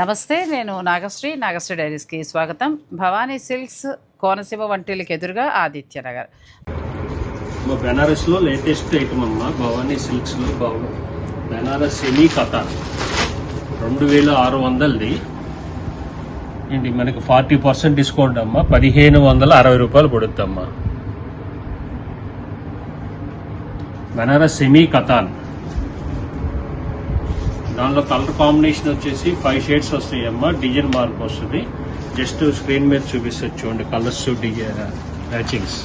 నమస్తే నేను నాగశ్రీ. నాగశ్రీ డైరీస్కి స్వాగతం. భవానీ సిల్క్స్ కోనసీమ వంటిలకు ఎదురుగా ఆదిత్య నగర్ బెనారస్లో లేటెస్ట్ ఐటమ్ అమ్మ భవానీ సిల్క్స్లో బాగు బెనారస్ సెమీ కథ. రెండు వేల ఆరు వందలది. ఏంటి మనకి ఫార్టీ పర్సెంట్ డిస్కౌంట్ అమ్మ పదిహేను వందల అరవై రూపాయలు పడుద్దమ్మా బెనారస్ సెమీ కథాన్ దానిలో కలర్ కాంబినేషన్ వచ్చేసి ఫైవ్ షేడ్స్ వస్తాయి అమ్మ డిజైన్ మార్క్ వస్తుంది. జస్ట్ స్క్రీన్ మీద చూపిస్తుంది చూడండి కలర్స్ డిజైన్ మ్యాచింగ్స్.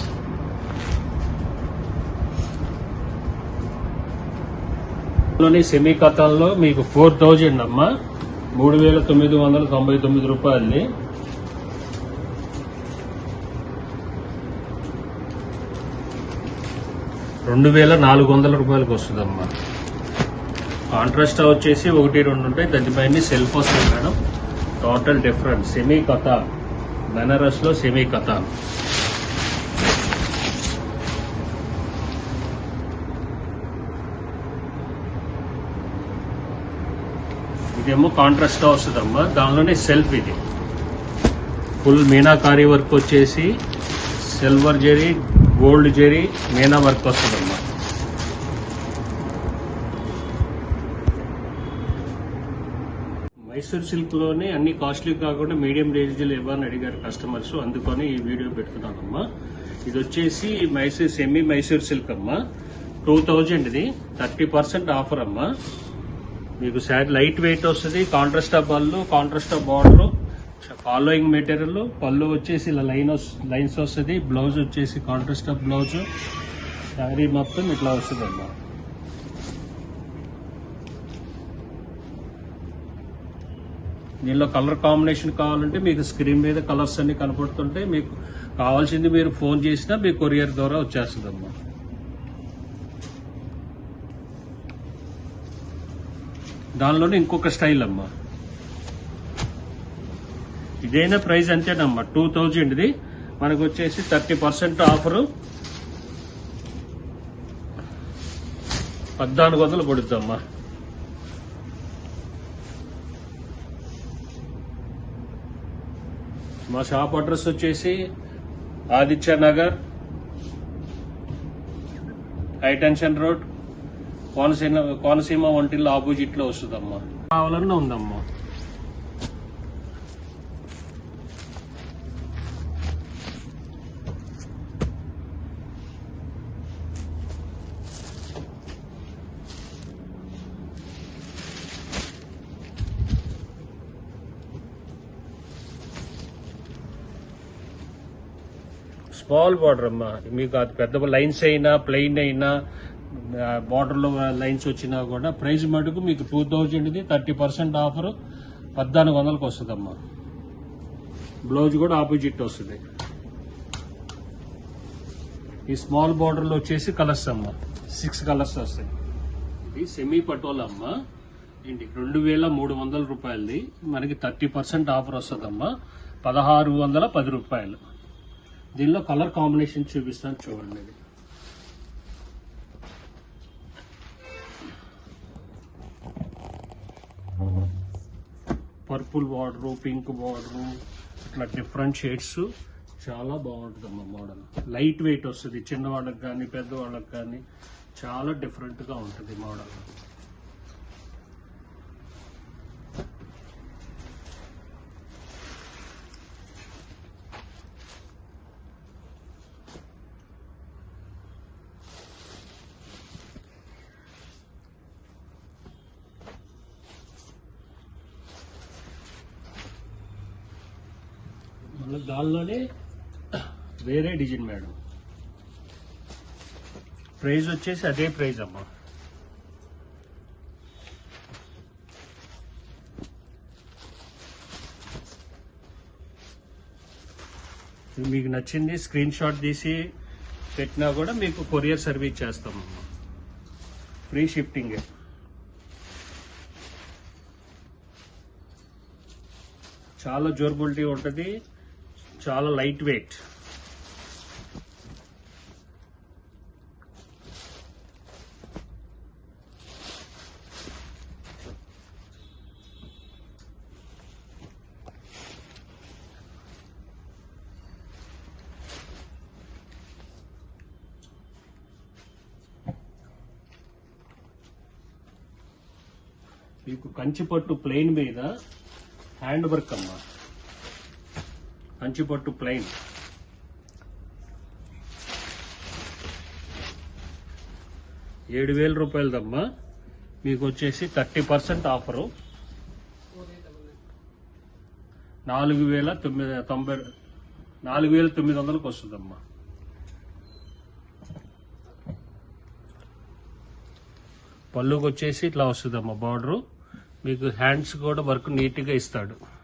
లోని సెమీ కథాల్లో మీకు ఫోర్ థౌజండ్ అమ్మా మూడు వేల తొమ్మిది వందల తొంభై తొమ్మిది రూపాయలని రెండు వేల నాలుగు వందల రూపాయలకు వస్తుందమ్మా. కాంట్రాస్ట్ వచ్చేసి ఒకటి రెండు ఉంటాయి. దానిపైన సెల్ఫ్ వస్తుంది మేడం. టోటల్ డిఫరెంట్ సెమీ కథ బెనారస్లో సెమీ కథ ఇదేమో కాంట్రాస్ట్ వస్తుందమ్మా. దానిలోనే సెల్ఫ్ ఇది. ఫుల్ మీనాకారీ వర్క్ వచ్చేసి silver zari gold zari meena work వస్తుందమ్మా. మైసూర్ సిల్క్లోనే అన్ని కాస్ట్లీ కాకుండా మీడియం రేంజ్లో ఇవ్వని అడిగారు కస్టమర్స్. అందుకని ఈ వీడియో పెట్టుకున్నానమ్మా. ఇది వచ్చేసి మైసూర్ సెమీ మైసూర్ సిల్క్ అమ్మా. టూ థౌజండ్ ఇది థర్టీ పర్సెంట్ ఆఫర్ అమ్మా. మీకు శారీ లైట్ వెయిట్ వస్తుంది. Contrast of pallu contrast of border following material. Pallu వచ్చేసి ఇలా లైన్ లైన్స్ వస్తుంది. బ్లౌజ్ వచ్చేసి కాంట్రాస్ట్ ఆఫ్ బ్లౌజ్. శారీ మొత్తం ఇట్లా వస్తుంది అమ్మా దీనిలో కలర్ కాంబినేషన్ కావాలంటే మీకు స్క్రీన్ మీద కలర్స్ అన్ని కనపడుతుంటే మీకు కావాల్సింది మీరు ఫోన్ చేసినా మీ కొరియర్ ద్వారా వచ్చేస్తుంది అమ్మా దానిలోనే ఇంకొక స్టైల్ అమ్మా. ఇదైనా ప్రైస్ అంతేనమ్మా. టూ థౌజండ్ది మనకు వచ్చేసి థర్టీ పర్సెంట్ ఆఫరు. పద్నాలుగు వందలు పడుద్దమ్మా. మా షాప్ అడ్రస్ వచ్చేసి Aditya Nagar high tension road Konaseema Konaseema వంటిల్లో ఆపోజిట్లో వస్తుందమ్మా. కావాలన్నా ఉందమ్మా. స్మాల్ బార్డర్ అమ్మా. మీకు అది పెద్ద లైన్స్ అయినా ప్లెయిన్ అయినా బార్డర్లో లైన్స్ వచ్చినా కూడా ప్రైస్ మటుకు మీకు టూ థౌజండ్ ఇది థర్టీ పర్సెంట్ ఆఫర్ పద్నాలుగు వందలకు వస్తుందమ్మా. బ్లౌజ్ కూడా ఆపోజిట్ వస్తుంది. ఈ స్మాల్ బార్డర్లో వచ్చేసి కలర్స్ అమ్మా. సిక్స్ కలర్స్ వస్తాయి. ఇది సెమీ పటోలా అమ్మా. ఏంటి రెండు వేల మూడు వందల రూపాయలది. మనకి థర్టీ పర్సెంట్ ఆఫర్ వస్తుందమ్మా. పదహారు వందల పది రూపాయలు. దీనిలో కలర్ కాంబినేషన్ చూపిస్తాను చూడండి ఇది. పర్పుల్ బార్డర్ పింక్ బార్డర్ ఇట్లా డిఫరెంట్ షేడ్స్ చాలా బాగుంటుంది అమ్మ మోడల్. లైట్ వెయిట్ వస్తుంది. చిన్నవాళ్ళకి కానీ పెద్దవాళ్ళకి కానీ చాలా డిఫరెంట్గా ఉంటుంది మోడల్ మళ్ళీ దానిలోనే వేరే డిజైన్ మేడం. ప్రైజ్ వచ్చేసి అదే ప్రైజ్ అమ్మా. మీకు నచ్చింది స్క్రీన్ షాట్ తీసి పెట్టినా కూడా మీకు కొరియర్ సర్వీస్ చేస్తాం ఫ్రీ షిఫ్టింగ్. చాలా డ్యూరబిలిటీ ఉంటుంది. చాలా లైట్ వెయిట్. మీకు కంచిపట్టు ప్లెయిన్ మీద హ్యాండ్ వర్క్ అమ్మా. కంచిపట్టు ప్లెయిన్. ఏడు వేల రూపాయలదమ్మా. మీకు వచ్చేసి థర్టీ పర్సెంట్ ఆఫరు. నాలుగు వేల తొమ్మిది తొంభై నాలుగు వేల తొమ్మిది వందలకు వస్తుందమ్మా. పళ్ళుకి వచ్చేసి ఇట్లా వస్తుందమ్మా బార్డరు. మీకు హ్యాండ్స్ కూడా వర్క్ నీట్గా ఇస్తాడు.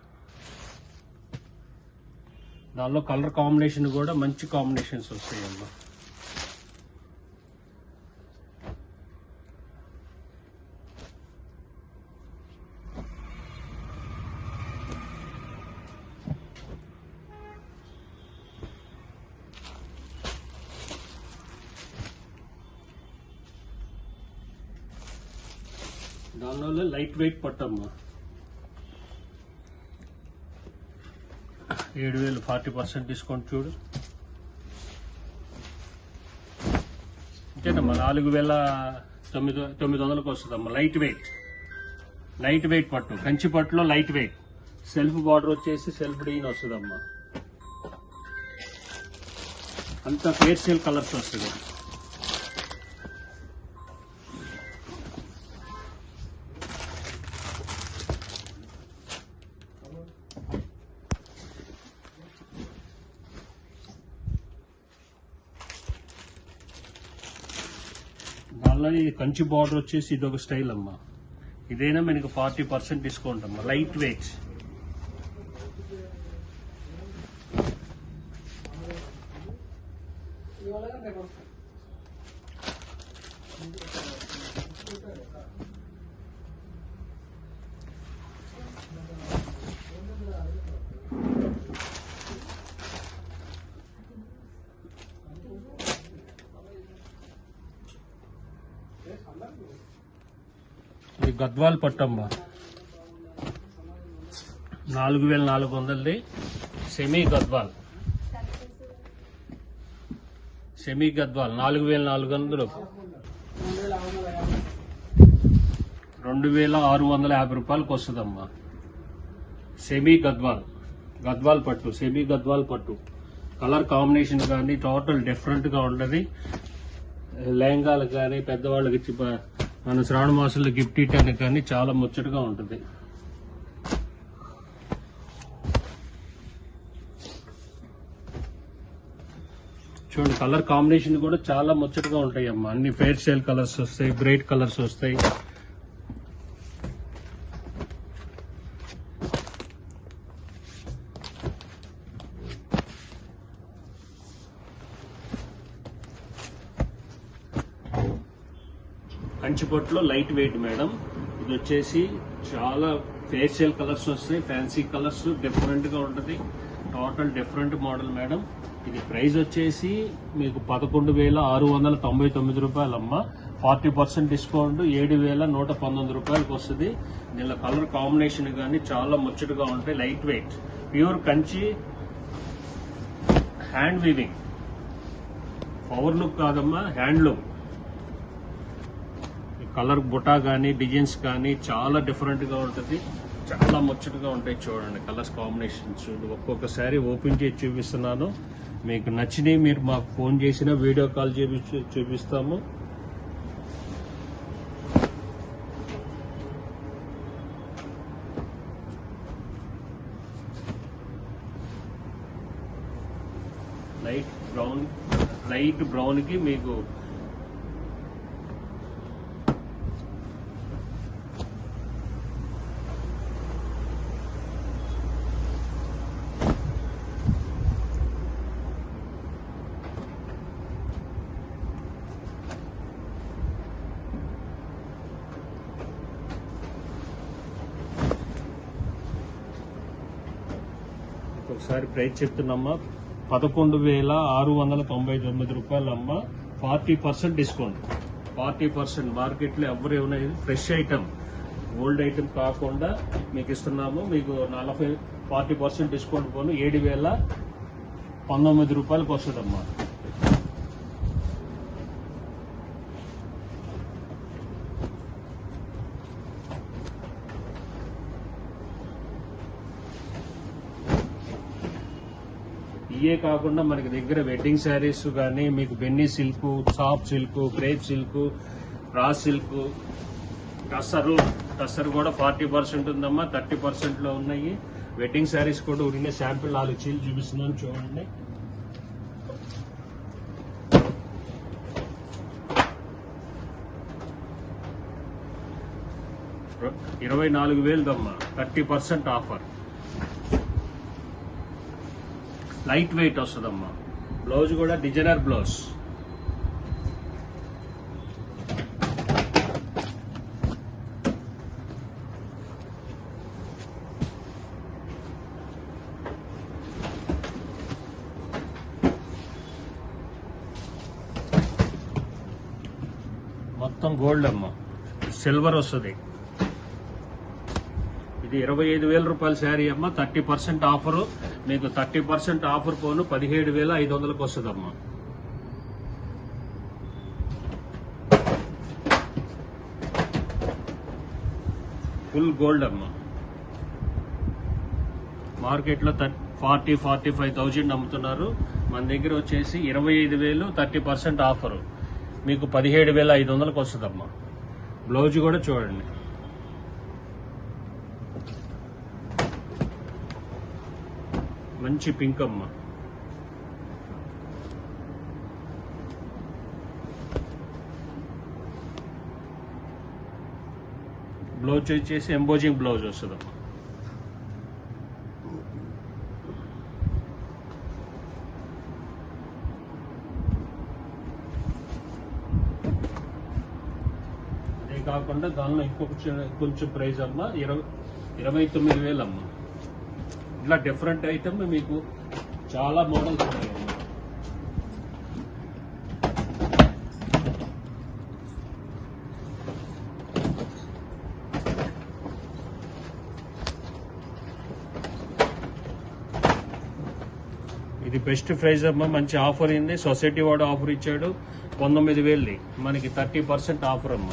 దానిలో కలర్ కాంబినేషన్ కూడా మంచి కాంబినేషన్స్ వస్తాయమ్మా. దానివల్ల లైట్ వెయిట్ పట్టమ్మా. ఏడు వేలు ఫార్టీ పర్సెంట్ డిస్కౌంట్ చూడు. అంతేనమ్మా నాలుగు వేల తొమ్మిది తొమ్మిది వందలకు వస్తుందమ్మా లైట్ వెయిట్ లైట్ వెయిట్ పట్టు కంచి పట్టులో లైట్ వెయిట్ సెల్ఫ్ బార్డర్ వచ్చేసి సెల్ఫ్ డీన్ వస్తుందమ్మా. అంతా ఫేర్ సేల్ కలర్స్ వస్తుంది దానిలో ఈ కంచి బార్డర్ వచ్చేసి ఇది ఒక స్టైల్ అమ్మా. ఇదైనా మనకి ఫార్టీ పర్సెంట్ డిస్కౌంట్ అమ్మా. లైట్ వెయిట్ గద్వాల్ పట్టమ్మా. నాలుగు వేల నాలుగు వందలది సెమీ గద్వాల్. సెమీ గద్వాల్ నాలుగు వేల నాలుగు వందలు. రెండు వేల ఆరు వందల యాభై రూపాయలకు వస్తుందమ్మా. సెమీ గద్వాల్ గద్వాల్ పట్టు సెమీ గద్వాల్ పట్టు. కలర్ కాంబినేషన్ కానీ టోటల్ డిఫరెంట్గా ఉండదు. లెహంగాలు కానీ పెద్దవాళ్ళకి ఇచ్చి మన శ్రావణ మాసంలో గిఫ్ట్ ఇవ్వడానికి కానీ చాలా ముచ్చటగా ఉంటుంది. చూడండి కలర్ కాంబినేషన్ కూడా చాలా ముచ్చటగా ఉంటాయి అమ్మ అన్ని ఫెయిర్ స్టైల్ కలర్స్ వస్తాయి బ్రైట్ కలర్స్ వస్తాయి. కంచిపొట్టులో లైట్ వెయిట్ మేడం. ఇది వచ్చేసి చాలా ఫేషియల్ కలర్స్ వస్తాయి ఫ్యాన్సీ కలర్స్ డిఫరెంట్గా ఉంటుంది. Total different model madam. ఇది ప్రైస్ వచ్చేసి మీకు పదకొండు వేల ఆరు వందల తొంభై తొమ్మిది రూపాయలమ్మ. ఫార్టీ పర్సెంట్ డిస్కౌంట్ ఏడు వేల నూట పంతొమ్మిది రూపాయలకు వస్తుంది. దీనిలో కలర్ కాంబినేషన్ కానీ చాలా ముచ్చటగా ఉంటాయి light weight. Pure Kanchi hand weaving power look కాదమ్మా హ్యాండ్ లుక్ కలర్ బుటా కానీ డిజైన్స్ కానీ చాలా డిఫరెంట్గా ఉంటుంది. చాలా ముచ్చటగా ఉంటాయి చూడండి కలర్స్ కాంబినేషన్స్. ఒక్కొక్కసారి ఓపెన్ చేసి చూపిస్తున్నాను. మీకు నచ్చినవి మీరు మాకు ఫోన్ చేసిన వీడియో కాల్ చేపి చూపిస్తాము. లైట్ బ్రౌన్ లైట్ బ్రౌన్కి మీకు ఒకసారి ప్రైస్ చెప్తున్నామ్మా పదకొండు వేల ఆరు వందల తొంభై తొమ్మిది రూపాయలు అమ్మ forty percent discount. Forty percent మార్కెట్లో ఎవరు ఏమైనా ఫ్రెష్ ఐటమ్ ఓల్డ్ ఐటమ్ కాకుండా మీకు ఇస్తున్నాము. మీకు నలభై ఫార్టీ పర్సెంట్ డిస్కౌంట్ పోను. ఏడు వేల పంతొమ్మిది రూపాయలకు వస్తుందమ్మా. ఇవే కాకుండా మనకి దగ్గర వెడ్డింగ్ శారీస్ కానీ మీకు Benny silk soft silk crepe silk raw silk tussar tussar కూడా ఫార్టీ పర్సెంట్ ఉందమ్మా థర్టీ పర్సెంట్లో ఉన్నాయి. వెడ్డింగ్ శారీస్ కూడా ఉడిన శాంపిల్ నాలుగు చీలు చూపిస్తున్నాను చూడండి. ఇరవై నాలుగు వేలదమ్మా thirty percent offer. Light weight వస్తుందమ్మా. బ్లౌజ్ కూడా డిజైనర్ బ్లౌజ్. మొత్తం గోల్డ్ అమ్మా. సిల్వర్ వస్తుంది. ఇది ఇరవై ఐదు వేల రూపాయల శారీ అమ్మ. Thirty percent offer. మీకు థర్టీ పర్సెంట్ ఆఫర్ పోను పదిహేడు వేల ఐదు వందలకు వస్తుందమ్మా. ఫుల్ గోల్డ్ అమ్మా. మార్కెట్లో ఫార్టీ ఫార్టీ ఫైవ్ థౌజండ్ అమ్ముతున్నారు. మన దగ్గర వచ్చేసి ఇరవై ఐదు వేలు థర్టీ పర్సెంట్ ఆఫర్. మీకు పదిహేడు వేల ఐదు వందలకు వస్తుందమ్మా. బ్లౌజ్ కూడా చూడండి. మంచి పింక్ అమ్మ బ్లౌజ్ వచ్చేసి ఎంబోజింగ్ బ్లౌజ్ వస్తుంది అదే కాకుండా దానిలో ఇంకొక కొంచెం ప్రైజ్ అమ్మ. ఇరవై ఇరవై తొమ్మిది వేలు అమ్మ. ఇట్లా డిఫరెంట్ ఐటమ్ మీకు చాలా మోడల్స్ ఉన్నాయి ఇది బెస్ట్ ప్రైస్ అమ్మ మంచి ఆఫర్ అయింది సొసైటీ వాడు ఆఫర్ ఇచ్చాడు. పంతొమ్మిది వేలు మనకి థర్టీ పర్సెంట్ ఆఫర్ అమ్మ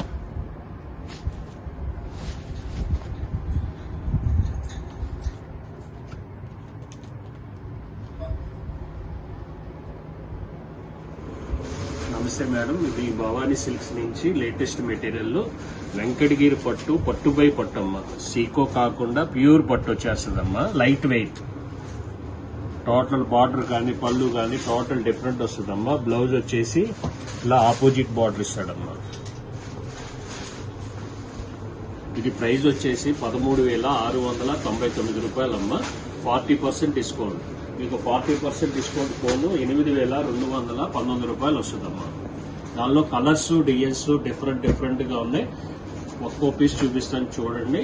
నమస్తే మేడం ఇది భవానీ సిల్క్స్ నుంచి లేటెస్ట్ మెటీరియల్ వెంకటగిరి పట్టు పట్టుపై పట్టు అమ్మా సీకో కాకుండా ప్యూర్ పట్టు వచ్చేస్తుందమ్మా లైట్ వెయిట్. టోటల్ బార్డర్ కానీ పళ్ళు కానీ టోటల్ డిఫరెంట్ వస్తుందమ్మా. బ్లౌజ్ వచ్చేసి ఇలా ఆపోజిట్ బార్డర్ ఇస్తాడమ్మా. ఇది ప్రైస్ వచ్చేసి పదమూడు వేల ఆరు వందల తొంభై తొమ్మిది రూపాయలమ్మా. Forty percent discount. మీకు ఫార్టీ పర్సెంట్ డిస్కౌంట్ పోను ఎనిమిది వేల రెండు వందల పంతొమ్మిది రూపాయలు వస్తుందమ్మా. దానిలో కలర్స్ డిజైన్స్ డిఫరెంట్ డిఫరెంట్గా ఉన్నాయి. ఒక్కో పీస్ చూపిస్తాను చూడండి.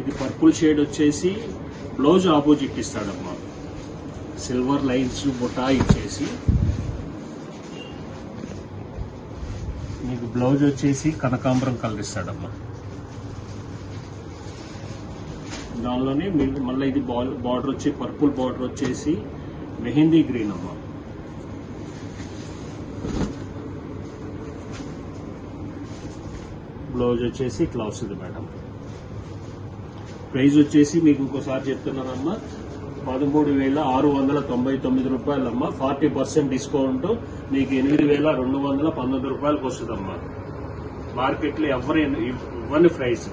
ఇది పర్పుల్ షేడ్ వచ్చేసి బ్లౌజ్ ఆపోజిట్ ఇస్తాడమ్మా. సిల్వర్ లైన్స్ బుటా ఇచ్చేసి. మీకు బ్లౌజ్ వచ్చేసి కనకాంబరం కలర్ ఇస్తాడమ్మా. దానిలోనే మళ్ళీ ఇది బార్డర్ వచ్చి పర్పుల్ బార్డర్ వచ్చేసి మెహందీ గ్రీన్ అమ్మా. బ్లౌజ్ వచ్చేసి ఇట్లా వస్తుంది మేడం. ప్రైజ్ వచ్చేసి మీకు ఇంకోసారి చెప్తున్నానమ్మా. పదమూడు వేల ఆరు వందల తొంభై తొమ్మిది రూపాయలమ్మా. Forty percent discount. మీకు ఎనిమిది వేల రెండు వందల పంతొమ్మిది రూపాయలకు వస్తుందమ్మా. మార్కెట్లో ఎవరు ఇవ్వని ప్రైస్.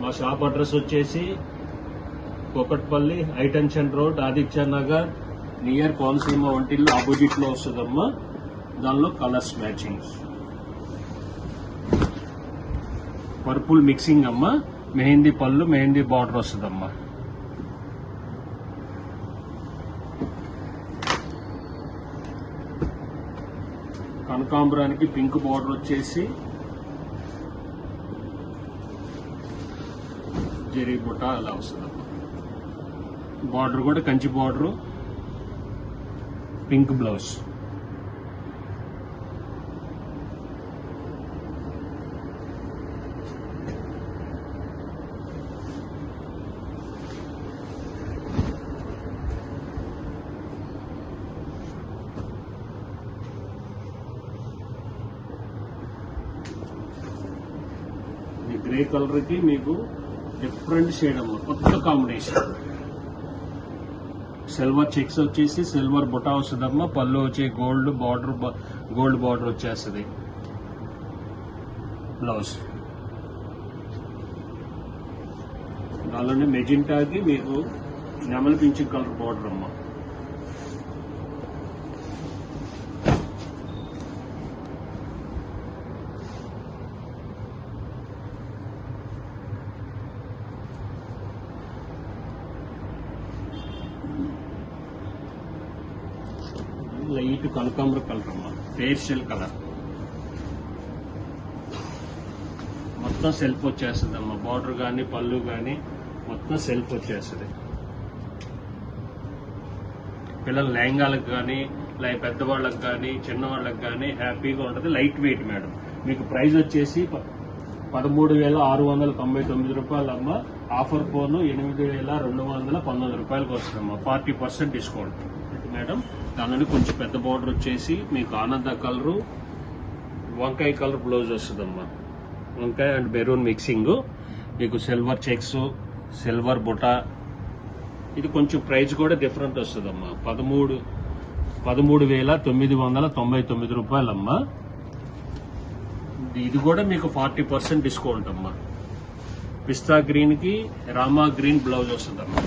మా షాప్ అడ్రస్ వచ్చేసి Kukatpally high tension road Aditya Nagar near Konaseema Vantillu ఆపోజిట్లో వస్తుందమ్మా. దానిలో కలర్స్ మ్యాచింగ్స్. పర్పుల్ మిక్సింగ్ అమ్మా. మెహందీ పళ్ళు మెహందీ బార్డర్ వస్తుందమ్మా. కనకాంబరానికి పింక్ బార్డర్ వచ్చేసి జరిగిపోట అలా వస్తుంది. బార్డర్ కూడా Kanchi border pink blouse grey కలర్కి మీకు డిఫరెంట్ షేడ్ అమ్మ కొత్త కాంబినేషన్ సిల్వర్ చెక్స్ వచ్చేసి సిల్వర్ బుటా వస్తుందమ్మా పళ్ళు వచ్చే గోల్డ్ బార్డర్ గోల్డ్ బార్డర్ వచ్చేస్తుంది. బ్లౌజ్ దానిలోనే మెజింటాకి మీకు నెమలి కలర్ బార్డర్ అమ్మా. లైట్ కలర్ అమ్మా. Facial colour. మొత్తం సెల్ఫ్ వచ్చేస్తుంది అమ్మా. బార్డర్ కానీ పళ్ళు కానీ మొత్తం సెల్ఫ్ వచ్చేస్తుంది. పిల్లల లెహంగాలకు కానీ లై పెద్దవాళ్ళకి కానీ చిన్నవాళ్ళకి కానీ హ్యాపీగా ఉంటుంది. Light weight madam. మీకు ప్రైస్ వచ్చేసి పదమూడు వేల ఆరు వందల తొంభై తొమ్మిది రూపాయలు అమ్మ. ఆఫర్ ఫోన్ ఎనిమిది వేల రెండు వందల పంతొమ్మిది రూపాయలకు వస్తుందమ్మా ఫార్టీ పర్సెంట్ డిస్కౌంట్. మేడం దానిలో కొంచెం పెద్ద బార్డర్ వచ్చేసి మీకు ఆనంద కలరు. వంకాయ కలర్ బ్లౌజ్ వస్తుందమ్మా. వంకాయ అండ్ మెరూన్ మిక్సింగ్. మీకు సిల్వర్ చెక్స్ సిల్వర్ బుటా. ఇది కొంచెం ప్రైస్ కూడా డిఫరెంట్ వస్తుందమ్మా. పదమూడు పదమూడు వేల తొమ్మిది వందల తొంభై తొమ్మిది రూపాయలమ్మా. ఇది కూడా మీకు ఫార్టీ పర్సెంట్ డిస్కౌంట్ అమ్మా. పిస్తా గ్రీన్కి రామా గ్రీన్ బ్లౌజ్ వస్తుందమ్మా.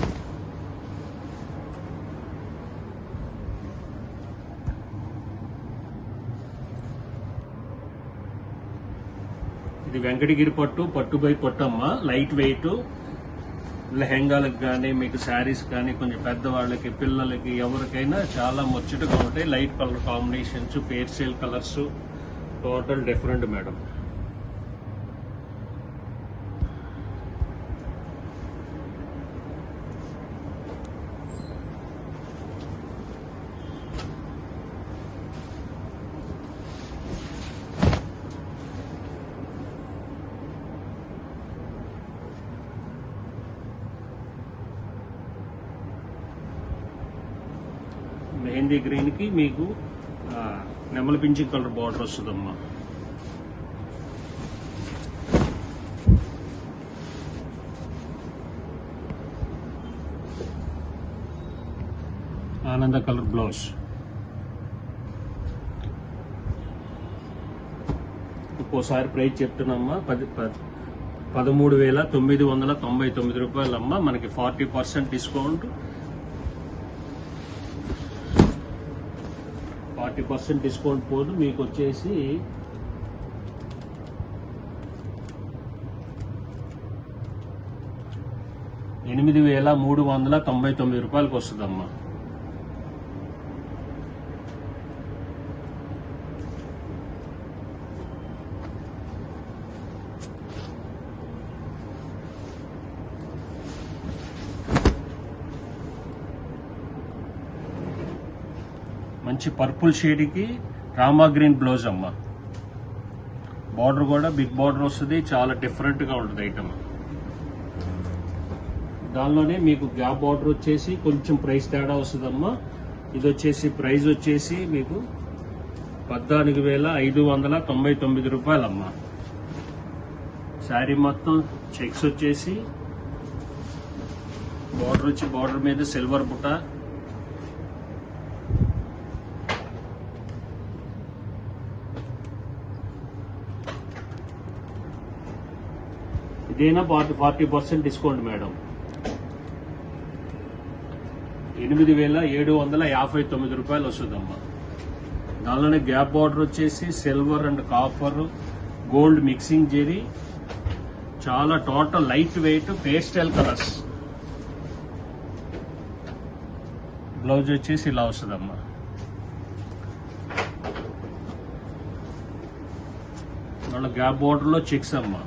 ఇది వెంకటగిరి పట్టు పట్టు బై లైట్ వెయిట్ లెహెంగాలకు కానీ మీకు శారీస్ కానీ కొంచెం పెద్దవాళ్ళకి పిల్లలకి ఎవరికైనా చాలా ముచ్చటగా ఉంటాయి. Light colour combinations pastel colours total different madam. Mehndi గ్రీన్కి మీకు నెమల పింఛి కలర్ బార్డర్ వస్తుందమ్మా. ఆనంద కలర్ బ్లౌజ్. ఒక్కోసారి ప్రైస్ చెప్తున్నామ్మా పది పది పదమూడు వేల తొమ్మిది వందల తొంభై తొమ్మిది రూపాయలమ్మా మనకి forty percent discount. Thirty percent discount పోదు మీకు వచ్చేసి ఎనిమిది వేల మూడు వందల తొంభై తొమ్మిది రూపాయలకు వస్తుందమ్మా. మంచి పర్పుల్ షేడ్కి రామా గ్రీన్ బ్లౌజ్ అమ్మ. బార్డర్ కూడా బిగ్ బార్డర్ వస్తుంది చాలా డిఫరెంట్గా ఉంటుంది ఐటమ్. దానిలోనే మీకు గ్యాప్ బార్డర్ వచ్చేసి కొంచెం ప్రైస్ తేడా వస్తుందమ్మా. ఇది వచ్చేసి ప్రైస్ వచ్చేసి మీకు పద్నాలుగు వేల ఐదు వందల తొంభై తొమ్మిది రూపాయలమ్మా. శారీ మొత్తం చెక్స్ వచ్చేసి బార్డర్ వచ్చి బార్డర్ మీద సిల్వర్ బుట్ట ఇదేనా forty forty percent discount madam? ఎనిమిది వేల ఏడు వందల యాభై తొమ్మిది రూపాయలు వస్తుందమ్మా. దానిలోనే గ్యాప్ బార్డర్ వచ్చేసి silver and copper gold mixing zari చాలా total light weight pastel colours. Blouse వచ్చేసి ఇలా వస్తుందమ్మా. వాళ్ళ గ్యాప్ బార్డర్లో చిక్స్ చెక్స్ అమ్మా.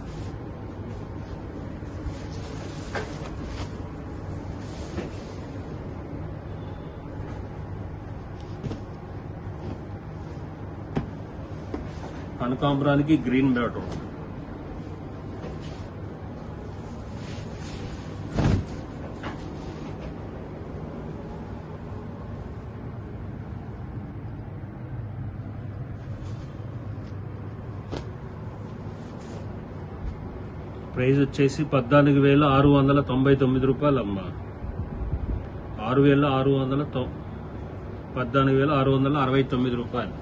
కనకాంబరానికి గ్రీన్ బార్డర్ ప్రైజ్ వచ్చేసి పద్నాలుగు వేల ఆరు వందల తొంభై తొమ్మిది రూపాయలు అమ్మ ఆరు వేల ఆరు వందల తొ పద్నాలుగు వేల ఆరు వందల అరవై తొమ్మిది రూపాయలు.